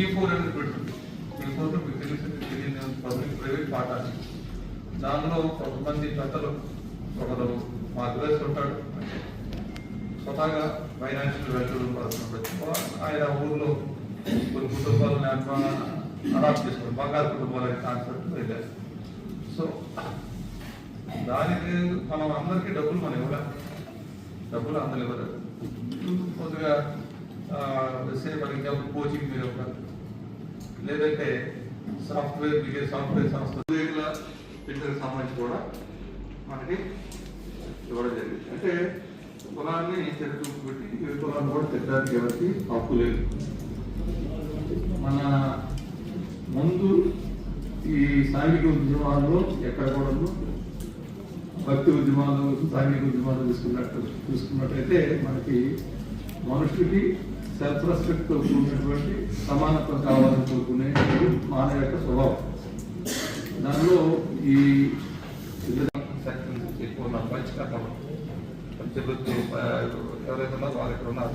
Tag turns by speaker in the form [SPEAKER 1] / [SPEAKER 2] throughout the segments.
[SPEAKER 1] P four అనేది పెడుతుంది P four మీకు తెలిసింది తెలియదు పబ్లిక్ ప్రైవేట్ పాఠాలు. దానిలో కొంతమంది పెద్దలు ఒకరు మార్గదర్శి ఉంటాడు స్వతహాగా ఫైనాన్షియల్ వెల్యూలు పడుతున్నప్పుడు ఆయన ఊర్లో కొన్ని కుటుంబాలను అడాప్ట్ చేసుకోండి బంగారు కుటుంబాలు అనే కాన్సెప్ట్ వెళ్ళారు. సో దానికి మనం అందరికీ డబ్బులు మనం ఇవ్వలేం. డబ్బులు అందరు ఇవ్వలేదు కొద్దిగా సే కోచింగ్ మీరు ఇవ్వాలి లేదంటే సాఫ్ట్వేర్ మీకు సాఫ్ట్వేర్ సంస్థ ఉద్యోగుల పిల్లలకు సంబంధించి కూడా మనకి ఇవ్వడం జరిగింది. అంటే పొలాన్ని చెరుకు పెట్టి ఈ పొలాన్ని కూడా తిట్టడానికి ఎవరికి హక్కు లేదు. మన ముందు ఈ సాంఘిక ఉద్యమాల్లో ఎక్కడ కూడా భక్తి ఉద్యమాలు సాంఘిక ఉద్యమాలు తీసుకున్నట్టు చూసుకున్నట్టయితే మనకి మనుషులకి సెల్ఫ్ రెస్పెక్ట్తో కూడినటువంటి సమానత్వం కావాలని కోరుకునే మానవ యొక్క స్వభావం. దానిలో ఈ సెక్షన్స్ ఎక్కువ ఉన్నారు పంచకట్టం పంచవృత్తి ఎవరైతే వాళ్ళు ఇక్కడ ఉన్నారు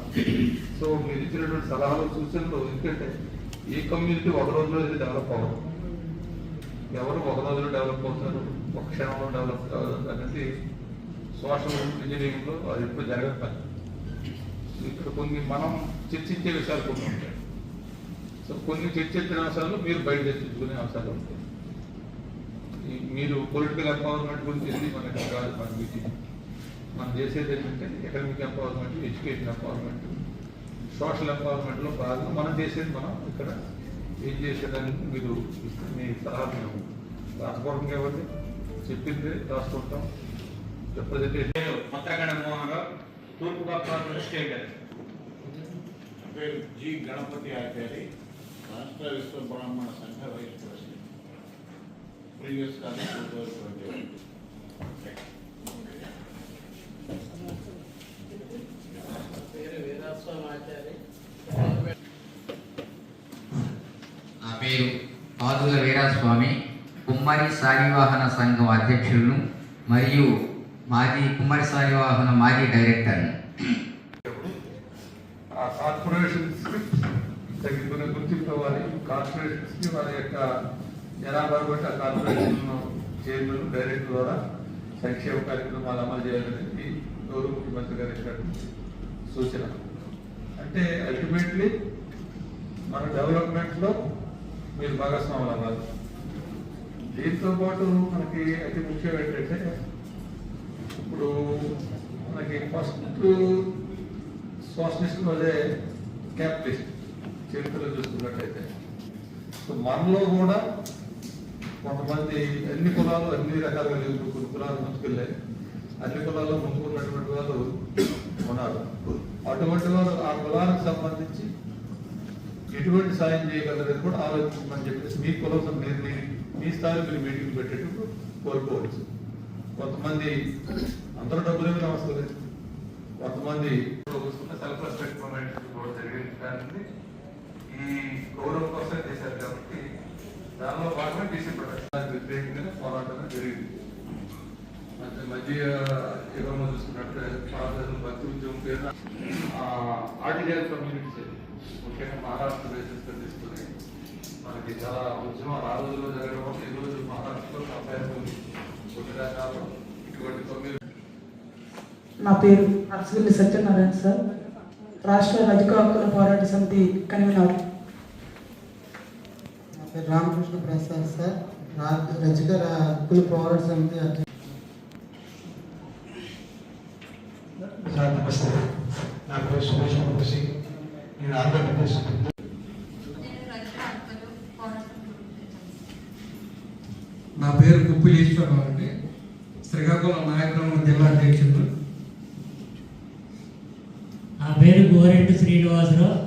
[SPEAKER 1] సో మీరు ఇచ్చినటువంటి సలహాలు సూచనలు ఎందుకంటే ఈ కమ్యూనిటీ ఒక రోజులో ఇది డెవలప్ అవ్వదు. ఎవరు ఒక రోజులో డెవలప్ అవుతారు ఒక క్షణంలో డెవలప్ కావాలి అనేది సోషల్ ఇంజనీరింగ్లో అది ఎప్పుడు జరగదు ఇక్కడ కొన్ని మనం చర్చించే విషయాలు కొన్ని ఉంటాయి. సో కొన్ని చర్చించిన అంశాలు మీరు బయట చర్చించుకునే అంశాలు ఉంటాయి. మీరు పొలిటికల్ ఎంపవర్మెంట్ గురించి మనకి కాదు మన మీటింగ్ మనం చేసేది ఏంటంటే economic empowerment education empowerment social ఎంపవర్మెంట్లో బాగా భాగంగా మనం చేసేది మనం ఇక్కడ ఏం చేసేదానికి మీరు మీ సలహా మేము రాసుకోవడం ఇవ్వండి. చెప్పింది రాసుకుంటాం రిప్రజెంటేషన్
[SPEAKER 2] మంత్రగణ మోహన్ రావు. తూర్పు గోదావరి స్టేట్
[SPEAKER 3] పేరు జి గణపతి ఆచారి రాష్ట్ర విశ్వ బ్రాహ్మణ సంఘ వైస్ ప్రెసిడెంట్. ప్రీవియస్ కాలం టూ థౌజండ్ ట్వంటీ వన్.
[SPEAKER 4] పేరు
[SPEAKER 5] నా పాదుల వీరాస్వామి. కుమ్మరి సారివాహన సంఘం అధ్యక్షులను మరియు మాజీ కుమ్మరి సారివాహన మాజీ డైరెక్టర్ను
[SPEAKER 1] ఆ కార్పొరేషన్స్ తగ్గిపోయిన గుర్తింపు ఇవ్వాలి కార్పొరేషన్స్కి వారి యొక్క జనాభా బట్టి ఆ కార్పొరేషన్ చైర్మన్ డైరెక్టర్ ద్వారా సంక్షేమ కార్యక్రమాలు అమలు చేయాలనేది గౌరవ ముఖ్యమంత్రి గారి సూచన. అంటే అల్టిమేట్లీ మన డెవలప్మెంట్లో మీరు భాగస్వాములు అవ్వాలి. దీంతో పాటు మనకి అతి ముఖ్యం ఏంటంటే ఇప్పుడు మనకి ఫస్ట్ సోషలిస్ట్ అదే క్యాపిటలిస్ట్ చరిత్రలో చూసుకున్నట్టయితే. సో మనలో కూడా కొంతమంది అన్ని కులాలు అన్ని రకాలుగా లేవు. కొన్ని కులాలు ముందుకెళ్ళాయి. అన్ని కులాల్లో ముందుకున్నటువంటి వాళ్ళు ఉన్నారు. అటువంటి వారు ఆ కులానికి సంబంధించి ఎటువంటి సాయం చేయగలరని కూడా ఆలోచించమని చెప్పేసి మీ కులం మీరు మీ స్థాయిలో మీరు మీటింగ్ పెట్టేటప్పుడు కోరుకోవచ్చు. కొంతమంది అందరూ డబ్బులు ఏమి అవసరం లేదు. కొంతమంది సెల్ఫ్ రెస్పెక్ట్ కూడా జరిగింది కానీ ఈ గౌరవం కోసం చేశారు కాబట్టి దానిలో భాగంగా డీసీ ప్రొటెక్షన్ వ్యతిరేకంగా పోరాటం జరిగింది. మధ్య మధ్య యుగంలో చూసుకున్నట్టు భారతదేశం భక్తి ఉద్యమం పేరు ఆర్టికల్ కమ్యూనిటీస్ ముఖ్యంగా మహారాష్ట్ర బేసిస్ తీసుకుని మనకి చాలా ఉద్యమాలు ఆ రోజుల్లో జరగడం వల్ల ఈ రోజు మహారాష్ట్రలో అబ్బాయి
[SPEAKER 6] నా పేరు అరసగిల్లి సత్యనారాయణ సార్. రాష్ట్ర రజక హక్కుల పోరాట సమితి కన్వీనర్
[SPEAKER 7] నా పేరు రామకృష్ణ ప్రసాద్ సార్. రజక హక్కుల పోరాట సమితి
[SPEAKER 8] నమస్తే. నా పేరు సురేష్ ముఖర్జీ నేను ఆంధ్రప్రదేశ్
[SPEAKER 9] నా పేరు కుప్పు ఈశ్వరరావు అండి శ్రీకాకుళం నాయకులు జిల్లా అధ్యక్షుడు
[SPEAKER 10] నా పేరు గోరెంటు శ్రీనివాసరావు.